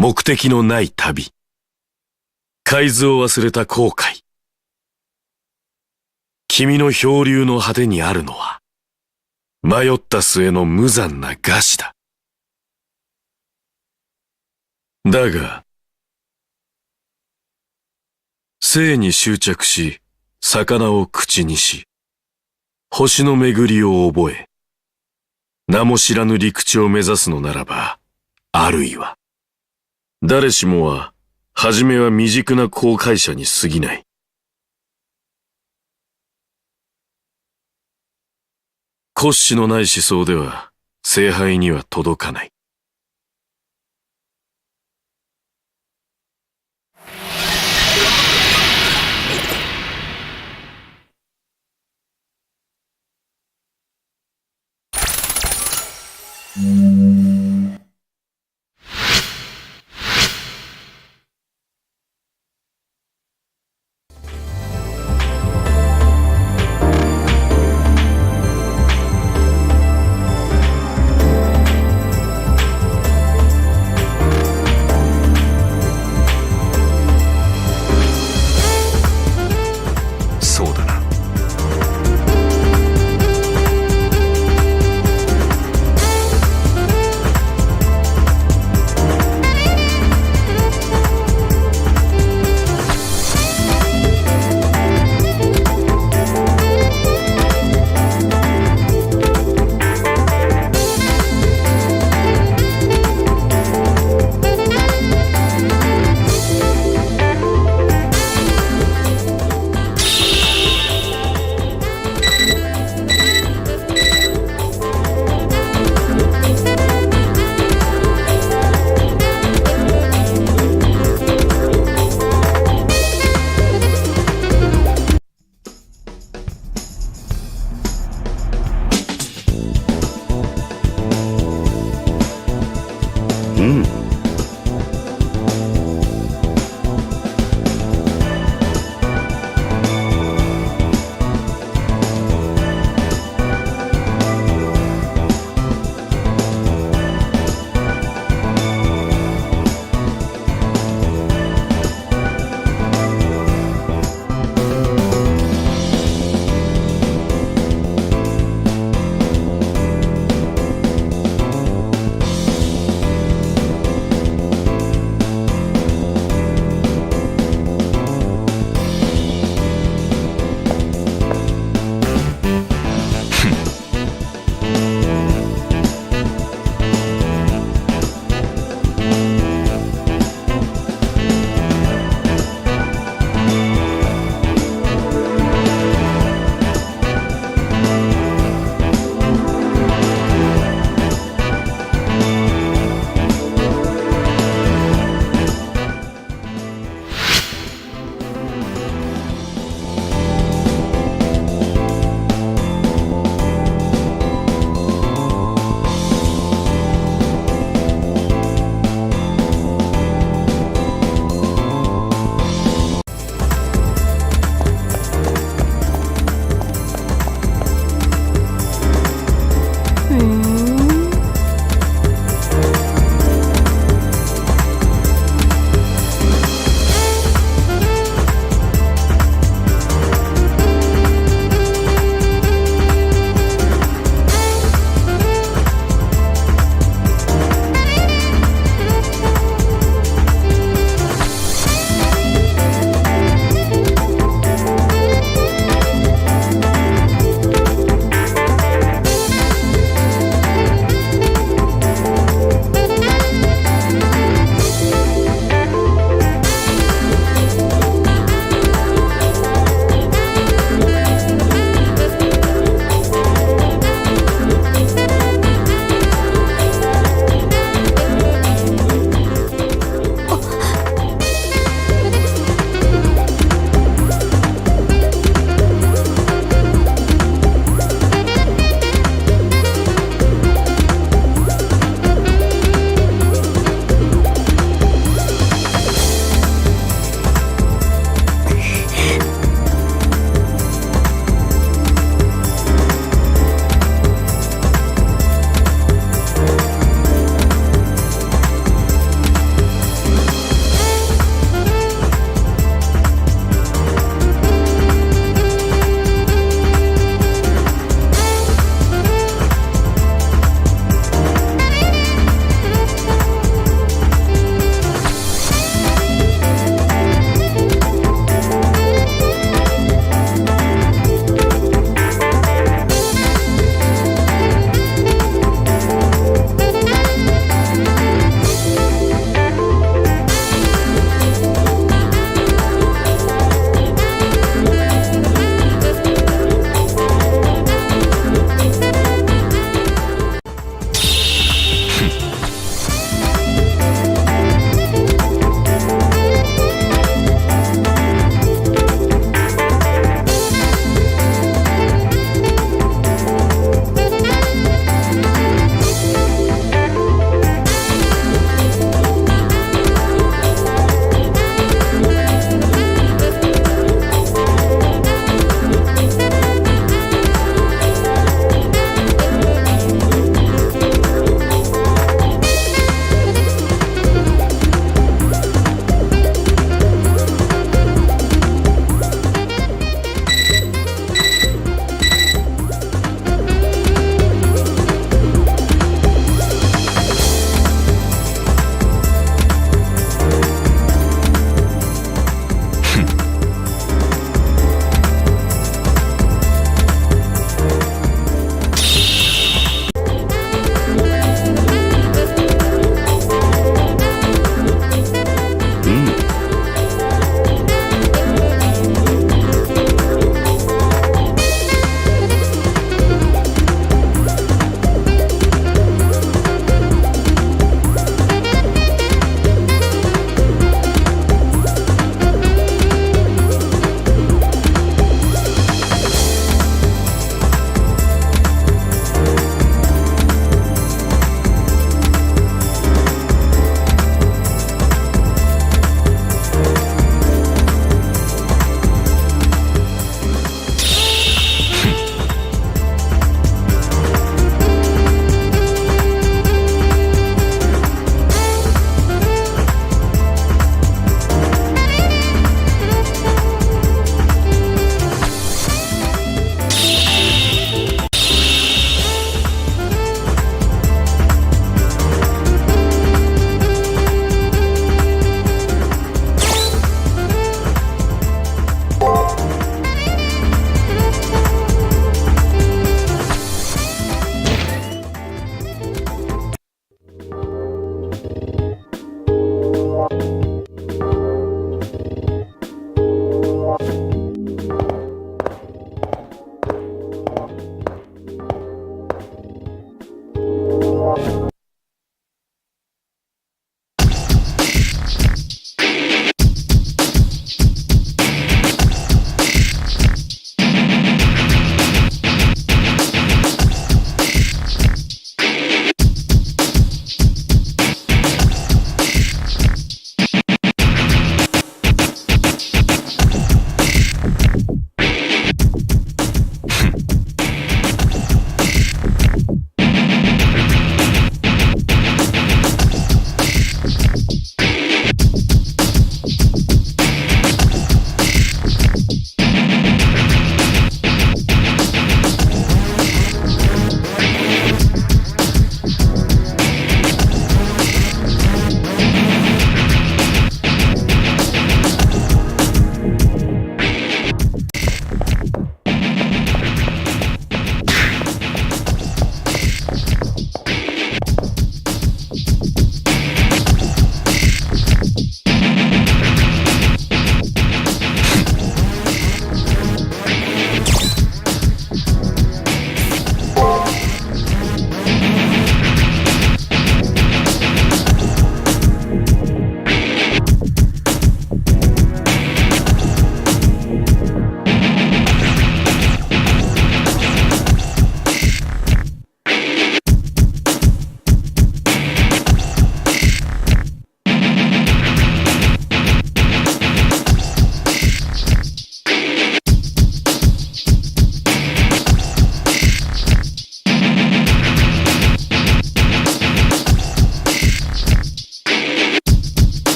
目的のない旅。海図を忘れた後悔。君の漂流の果てにあるのは、迷った末の無残な餓死だ。だが、生に執着し、魚を口にし、星の巡りを覚え、名も知らぬ陸地を目指すのならば、あるいは、誰しもは、はじめは未熟な航海者に過ぎない。骨子のない思想では、聖杯には届かない。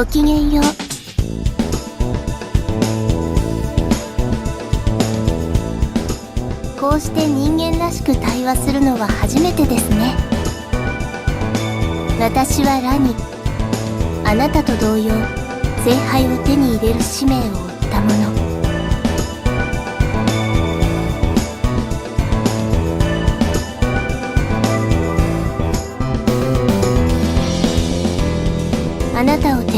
ごきげんよう。こうして人間らしく対話するのは初めてですね。私はラニあなたと同様聖杯を手に入れる使命を負った者。あ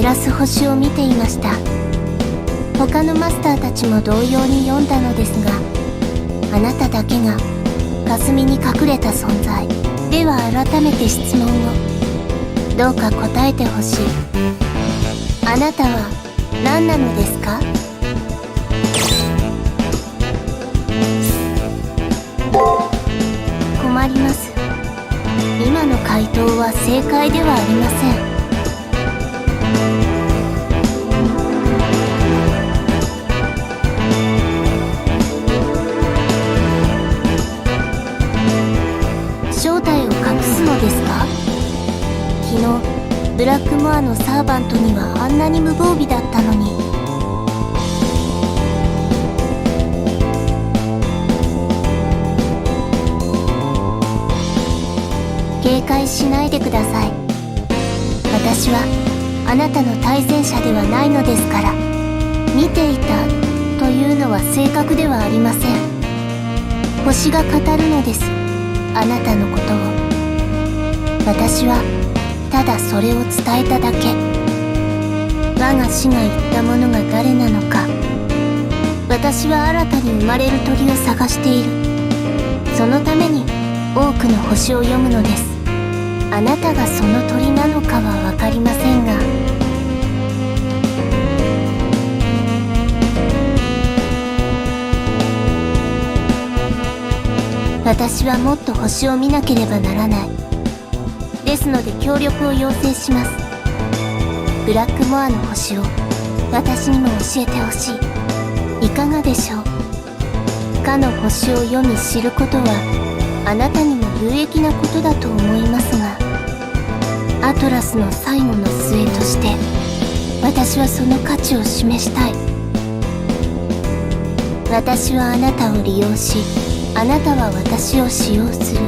照らす星を見ていました。他のマスターたちも同様に読んだのですがあなただけが霞に隠れた存在。では改めて質問を。どうか答えてほしい。あなたは何なのですか？困ります。今の回答は正解ではありません。ブラックモアのサーバントにはあんなに無防備だったのに。警戒しないでください。私はあなたの対戦者ではないのですから。見ていたというのは正確ではありません。星が語るのです。あなたのことを。私はただそれを伝えただけ。我が死が言ったものが誰なのか。私は新たに生まれる鳥を探している。そのために多くの星を読むのです。あなたがその鳥なのかは分かりませんが。私はもっと星を見なければならない。ですので協力を要請します。ブラックモアの星を私にも教えてほしい。いかがでしょう？かの星を読み知ることはあなたにも有益なことだと思いますがアトラスの最後の末として私はその価値を示したい。私はあなたを利用しあなたは私を使用する。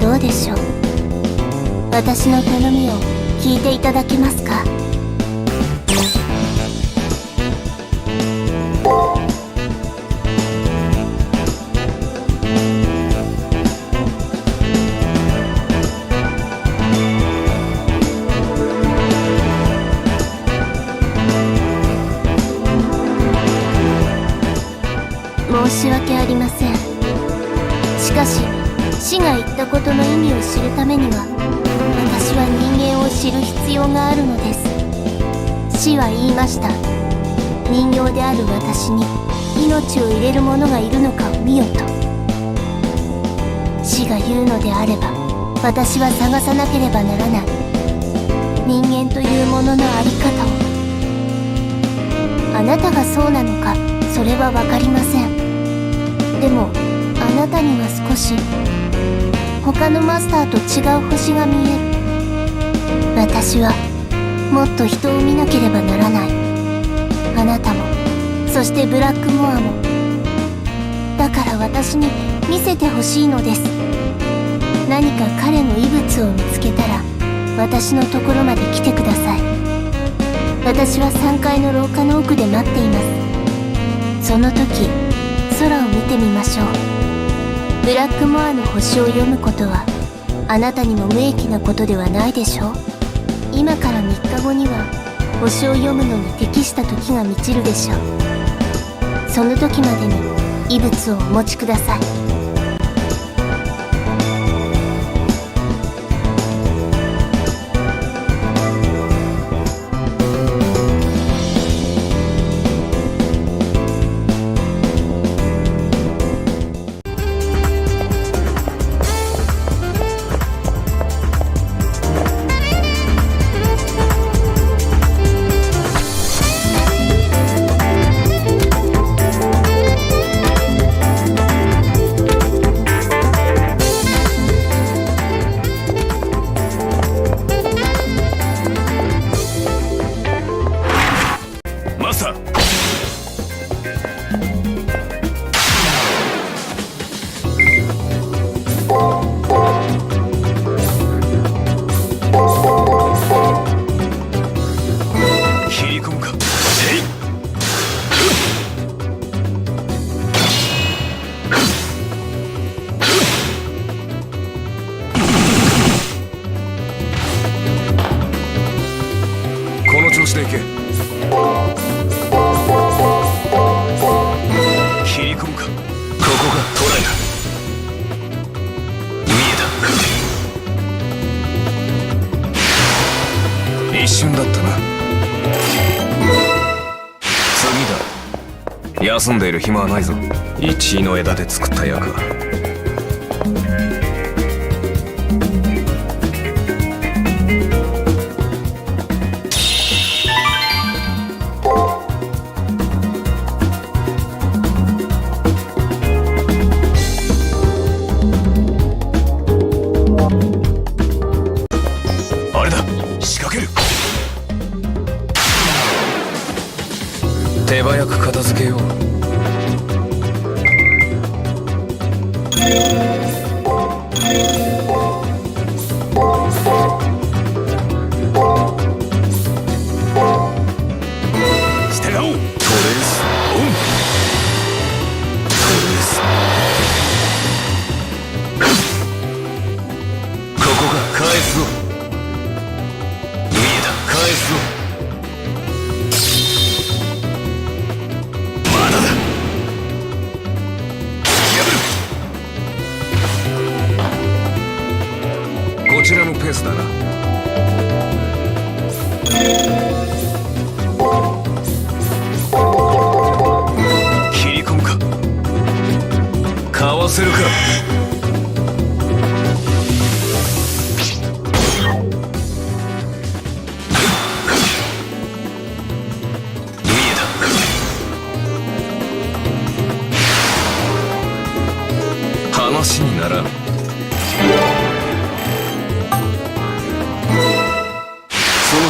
どうでしょう？私の頼みを聞いていただけますか？申し訳ありません。しかし死が言ったことの意味を知るためには私は人間を知る必要があるのです。死は言いました。人形である私に命を入れる者がいるのかを見よと。死が言うのであれば私は探さなければならない。人間というものの在り方を。あなたがそうなのかそれは分かりません。でもあなたには少し他のマスターと違う星が見える。私はもっと人を見なければならない。あなたもそしてブラックモアも。だから私に見せてほしいのです。何か彼の異物を見つけたら私のところまで来てください。私は3階の廊下の奥で待っています。その時空を見てみましょう。ブラックモアの星を読むことはあなたにも無益なことではないでしょう。今から3日後には星を読むのに適した時が満ちるでしょう。その時までに異物をお持ちください。休んでいる暇はないぞ。一の枝で作った役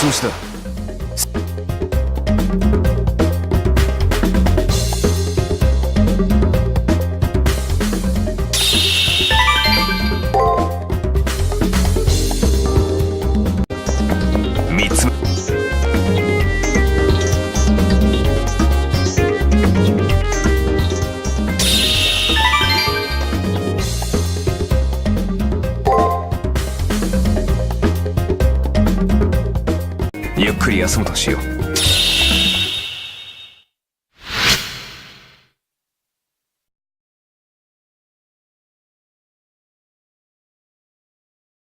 좋으시다. 休むとしよ。う